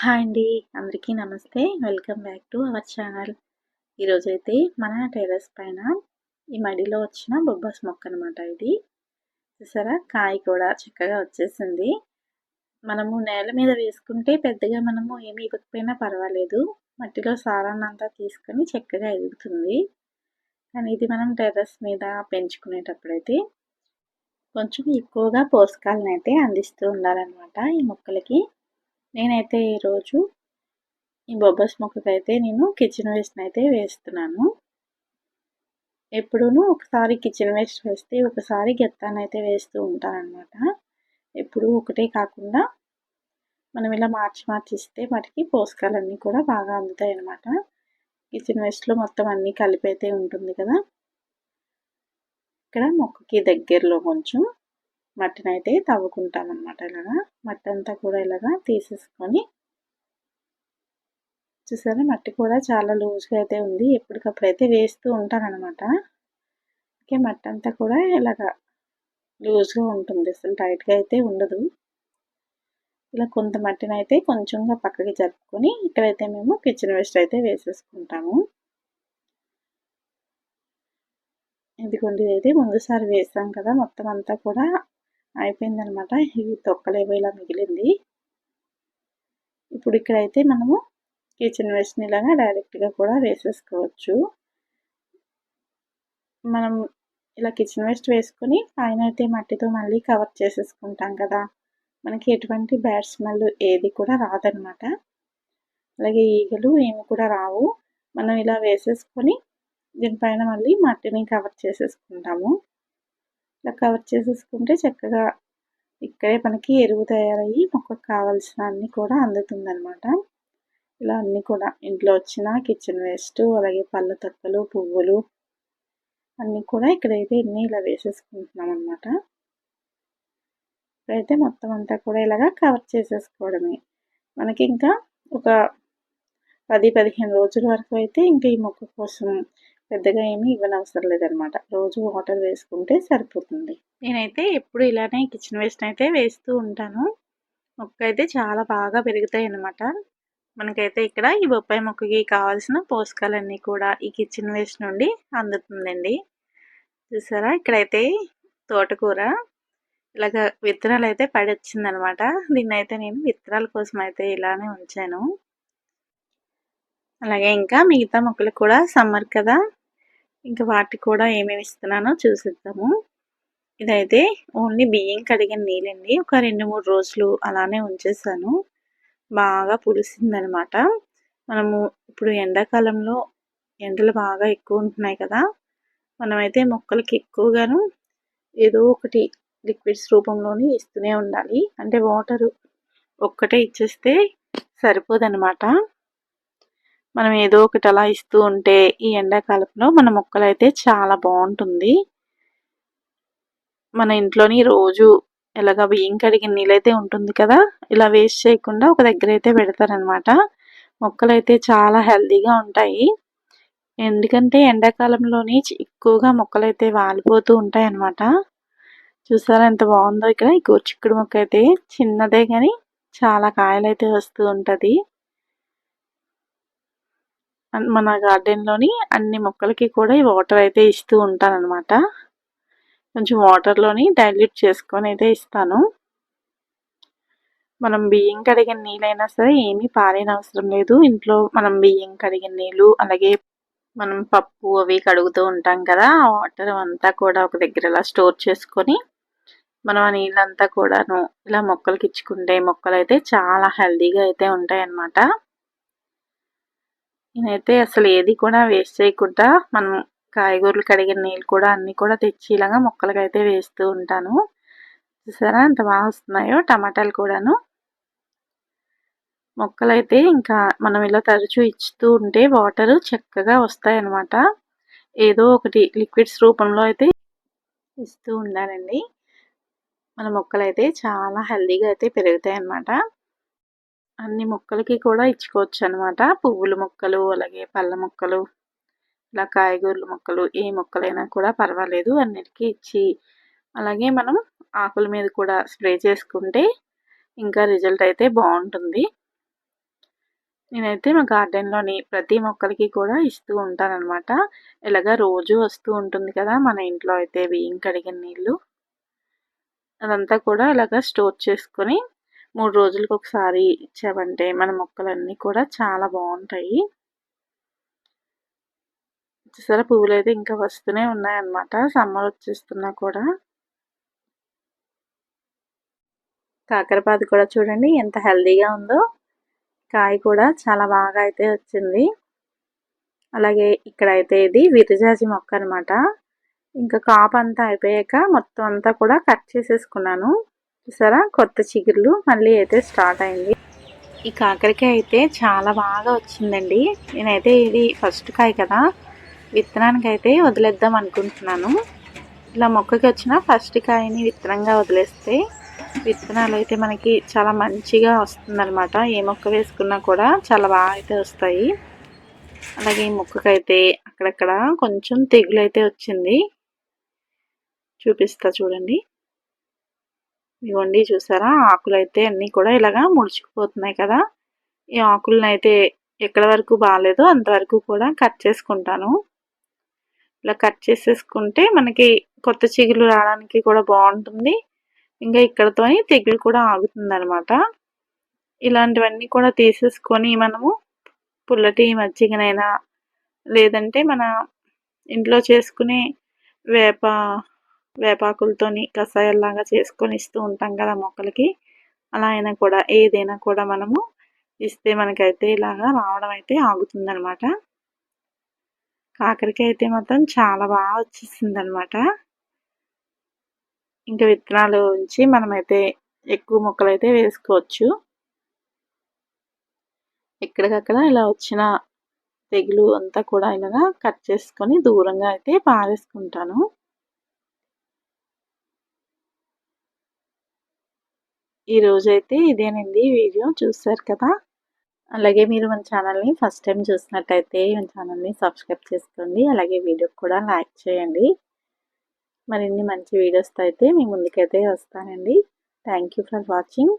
Hi అండి. అందరికీ నమస్తే. Welcome back to our channel. ఈరోజైతే మన టెర్రస్ పైన ఈ మడిలో వచ్చిన బొబ్బాస్ మొక్క అనమాట ఇది. చూసారా? కాయ కూడా చక్కగా వచ్చేసింది. మనము నేల మీద వేసుకుంటే పెద్దగా మనము ఏమి ఇవ్వకపోయినా పర్వాలేదు. మట్టిలో సారాన్నంతా తీసుకొని చక్కగా ఎదుగుతుంది. కానీ ఇది మనం టెర్రస్ మీద పెంచుకునేటప్పుడైతే కొంచెం ఎక్కువగా పోషకాలను అయితే అందిస్తూ ఉండాలన్నమాట ఈ మొక్కలకి. నేనైతే ఈరోజు ఈ బొబ్బస్ మొక్కకైతే నేను కిచెన్ వేస్ట్ని అయితే వేస్తున్నాను. ఎప్పుడూ ఒకసారి కిచెన్ వేస్ట్ వేస్తే ఒకసారి గెత్తానైతే వేస్తూ ఉంటాను అనమాట ఎప్పుడు ఒకటే కాకుండా మనం ఇలా మార్చి మార్చి ఇస్తే వాటికి పోషకాలన్నీ కూడా బాగా అందుతాయి అన్నమాట కిచెన్ వేస్ట్లో మొత్తం అన్నీ కలిపి అయితే ఉంటుంది కదా. ఇక్కడ మొక్కకి దగ్గరలో కొంచెం మట్టిని అయితే తవ్వుకుంటాం అనమాట ఇలాగా. మట్టి అంతా కూడా ఇలాగా తీసేసుకొని చూసారా? మట్టి కూడా చాలా లూజ్గా అయితే ఉంది. ఎప్పటికప్పుడు అయితే వేస్తూ ఉంటానన్నమాట. ఓకే మట్టి అంతా కూడా ఇలాగా లూజ్గా ఉంటుంది. అసలు టైట్గా అయితే ఉండదు. ఇలా కొంత మట్టిని అయితే కొంచెంగా పక్కకి జరుపుకొని ఇక్కడైతే మేము కిచెన్ వేస్ట్ అయితే వేసేసుకుంటాము. ఇదిగోండి అయితే ముందుసారి వేసాం కదా. మొత్తం అంతా కూడా అయిపోయిందనమాట. ఇవి తొక్కలేవో ఇలా మిగిలింది. ఇప్పుడు ఇక్కడైతే మనము కిచెన్ వేస్ట్ని ఇలాగా డైరెక్ట్గా కూడా వేసేసుకోవచ్చు. మనం ఇలా కిచెన్ వేస్ట్ వేసుకొని పైన అయితే మట్టితో మళ్ళీ కవర్ చేసేసుకుంటాం కదా. మనకి ఎటువంటి బ్యాడ్ స్మెల్ ఏది కూడా రాదనమాట. అలాగే ఈగలు ఏమి కూడా రావు. మనం ఇలా వేసేసుకొని దీనిపైన మళ్ళీ మట్టిని కవర్ చేసేసుకుంటాము. ఇలా కవర్ చేసేసుకుంటే చక్కగా ఇక్కడే మనకి ఎరువు తయారయ్యి మొక్కకు కావాల్సిన అన్నీ కూడా అందుతుందన్నమాట. ఇలా అన్నీ కూడా ఇంట్లో వచ్చిన కిచెన్ వేస్ట్ అలాగే పళ్ళ తొక్కలు పువ్వులు అన్నీ కూడా ఇక్కడైతే ఇన్ని ఇలా వేసేసుకుంటున్నాం అనమాట ఇప్పుడైతే మొత్తం అంతా కూడా ఇలాగా కవర్ చేసేసుకోవడమే. మనకి ఇంకా ఒక పది పదిహేను రోజుల వరకు అయితే ఇంకా ఈ మొక్క కోసం పెద్దగా ఏమీ ఇవ్వనవసరం లేదనమాట. రోజు వాటర్ వేసుకుంటే సరిపోతుంది. నేనైతే ఎప్పుడు ఇలానే కిచెన్ వేస్ట్ అయితే వేస్తూ ఉంటాను. మొక్క అయితే చాలా బాగా పెరుగుతాయి అన్నమాట మనకైతే ఇక్కడ ఈ బొప్పాయి మొక్కకి కావాల్సిన పోషకాలన్నీ కూడా ఈ కిచెన్ వేస్ట్ నుండి అందుతుందండి. చూసారా? ఇక్కడైతే తోటకూర ఇలాగ విత్తనాలు అయితే పడొచ్చింది అనమాట దీన్ని అయితే నేను విత్తనాల కోసం అయితే ఇలానే ఉంచాను. అలాగే ఇంకా మిగతా మొక్కలు కూడా సమ్మర్ కదా ఇంకా వాటికి కూడా ఏమేమి ఇస్తున్నానో చూసిద్దాము. ఇదైతే ఓన్లీ బియ్యం కడిగిన నీళ్ళండి. ఒక రెండు మూడు రోజులు అలానే ఉంచేసాను. బాగా పులిసిందనమాట. మనము ఇప్పుడు ఎండాకాలంలో ఎండలు బాగా ఎక్కువ ఉంటున్నాయి కదా. మనమైతే మొక్కలకి ఎక్కువగాను ఏదో ఒకటి లిక్విడ్స్ రూపంలోని ఇస్తూనే ఉండాలి. అంటే వాటరు ఒక్కటే ఇచ్చేస్తే సరిపోదనమాట. మనం ఏదో ఒకటి అలా ఇస్తూ ఉంటే ఈ ఎండాకాలంలో మన మొక్కలు అయితే చాలా బాగుంటుంది. మన ఇంట్లోని రోజు ఎలాగ బియ్యం కడిగిన నీళ్ళైతే ఉంటుంది కదా ఇలా వేస్ట్ చేయకుండా ఒక దగ్గర అయితే పెడతారనమాట. మొక్కలు అయితే చాలా హెల్దీగా ఉంటాయి. ఎందుకంటే ఎండాకాలంలోని ఎక్కువగా మొక్కలు అయితే వాలిపోతూ ఉంటాయి అన్నమాట చూసారా ఎంత బాగుందో ఇక్కడ ఈ చిక్కుడు మొక్క అయితే చిన్నదే కానీ చాలా కాయలు అయితే వస్తూ ఉంటుంది. మన గార్డెన్లోని అన్ని మొక్కలకి కూడా ఈ వాటర్ అయితే ఇస్తూ ఉంటాను అనమాట కొంచెం వాటర్లోని డైల్యూట్ చేసుకొని అయితే ఇస్తాను. మనం బియ్యం కడిగిన నీళ్ళైనా సరే ఏమీ పారేన అవసరం లేదు. ఇంట్లో మనం బియ్యం కడిగిన నీళ్ళు అలాగే మనం పప్పు అవి కడుగుతూ ఉంటాం కదా ఆ వాటర్ అంతా కూడా ఒక దగ్గర ఇలా స్టోర్ చేసుకొని మనం ఆ నీళ్ళంతా కూడాను ఇలా మొక్కలకి ఇచ్చుకుంటే మొక్కలు అయితే చాలా హెల్దీగా అయితే ఉంటాయి అన్నమాట నేనైతే అసలు ఏది కూడా వేస్ట్ చేయకుండా మనం కాయగూరలు కడిగిన నీళ్ళు కూడా అన్నీ కూడా తెచ్చి ఇలాగా మొక్కలకైతే వేస్తూ ఉంటాను. చూసారా ఎంత బాగా వస్తున్నాయో టమాటాలు కూడాను. మొక్కలైతే ఇంకా మనం ఇలా తరచూ ఇచ్చుతూ ఉంటే వాటర్ చక్కగా వస్తాయి అన్నమాట ఏదో ఒకటి లిక్విడ్స్ రూపంలో అయితే ఇస్తూ ఉండాలండి. మన మొక్కలైతే చాలా హెల్దీగా అయితే పెరుగుతాయి అన్నమాట అన్ని మొక్కలకి కూడా ఇచ్చుకోవచ్చు అనమాట పువ్వుల మొక్కలు అలాగే పళ్ళ మొక్కలు ఇలా కాయగూరల మొక్కలు ఏ మొక్కలైనా కూడా పర్వాలేదు అన్నిటికీ ఇచ్చి అలాగే మనం ఆకుల మీద కూడా స్ప్రే చేసుకుంటే ఇంకా రిజల్ట్ అయితే బాగుంటుంది నేనైతే మా గార్డెన్‌లోని ప్రతి మొక్కలకి కూడా ఇస్తూ ఉంటాననమాట. ఇలాగ రోజు వస్తూ ఉంటుంది కదా! మన ఇంట్లో అయితే బియ్యం కడిగిన నీళ్ళు. అదంతా కూడా ఇలాగ స్టోర్ చేసుకొని మూడు రోజులకు ఒకసారి ఇచ్చామంటే మన మొక్కలన్నీ కూడా చాలా బాగుంటాయి చూసారా అయితే ఇంకా వస్తూనే ఉన్నాయన్నమాట. సమ్మర్ వచ్చేస్తున్నా కూడా. కాకరపాతి కూడా చూడండి ఎంత హెల్దీగా ఉందో. కాయ కూడా చాలా బాగా అయితే వచ్చింది. అలాగే ఇక్కడైతే ఇది విరజాజి మొక్క అనమాట. ఇంకా కాపు అంతా అయిపోయాక మొత్తం అంతా కూడా కట్ చేసేసుకున్నాను. చూసారా కొత్త చిగుర్లు మళ్ళీ అయితే స్టార్ట్ అయింది. ఈ కాకరకాయ అయితే చాలా బాగా వచ్చిందండి. నేనైతే ఇది ఫస్ట్ కాయ కదా! విత్తనానికి అయితే వదిలేద్దాం అనుకుంటున్నాను. ఇలా మొక్కకి వచ్చిన ఫస్ట్ కాయని విత్తనంగా వదిలేస్తే విత్తనాలు అయితే మనకి చాలా మంచిగా వస్తుందన్నమాట. ఏ మొక్క వేసుకున్నా కూడా చాలా బాగా అయితే వస్తాయి. అలాగే ఈ మొక్కకైతే అక్కడక్కడ కొంచెం తెగులు అయితే వచ్చింది. చూపిస్తా చూడండి. ఇవ్వండి చూసారా ఆకులైతే అన్నీ కూడా ఇలాగా ముడుచుకుపోతున్నాయి కదా! ఈ ఆకులను అయితే ఎక్కడ వరకు బాగాలేదో అంతవరకు కూడా కట్ చేసుకుంటాను. ఇలా కట్ చేసేసుకుంటే మనకి కొత్త చిగులు రావడానికి కూడా బాగుంటుంది. ఇంకా ఇక్కడతోని తెగులు కూడా ఆగుతుందనమాట. ఇలాంటివన్నీ కూడా తీసేసుకొని మనము పుల్లటి మజ్జిగనైనా లేదంటే మన ఇంట్లో చేసుకునే వేప వేపాకులతోని కషాయంలాగా చేసుకొని ఇస్తూ ఉంటాం కదా మొక్కలకి. అలా అయినా కూడా ఏదైనా కూడా మనము ఇస్తే మనకైతే ఇలాగా రావడం అయితే ఆగుతుందనమాట. కాకరకాయ అయితే మాత్రం చాలా బాగా వచ్చేసిందనమాట. ఇంకా విత్తనాలు ఉంచి మనమైతే ఎక్కువ మొక్కలు అయితే వేసుకోవచ్చు. ఎక్కడికక్కడ ఇలా వచ్చిన తెగులు అంతా కూడా ఇలాగా కట్ చేసుకొని దూరంగా అయితే పారేసుకుంటాను. ఈరోజైతే ఇదేనండి వీడియో చూసారు కదా! అలాగే మీరు మన ఛానల్ని ఫస్ట్ టైం చూసినట్టయితే మన ఛానల్ని సబ్స్క్రైబ్ చేసుకోండి. అలాగే వీడియోకి కూడా లైక్ చేయండి. మరిన్ని మంచి వీడియోస్తో అయితే మీ ముందుకైతే వస్తానండి థ్యాంక్ యూ ఫర్ వాచింగ్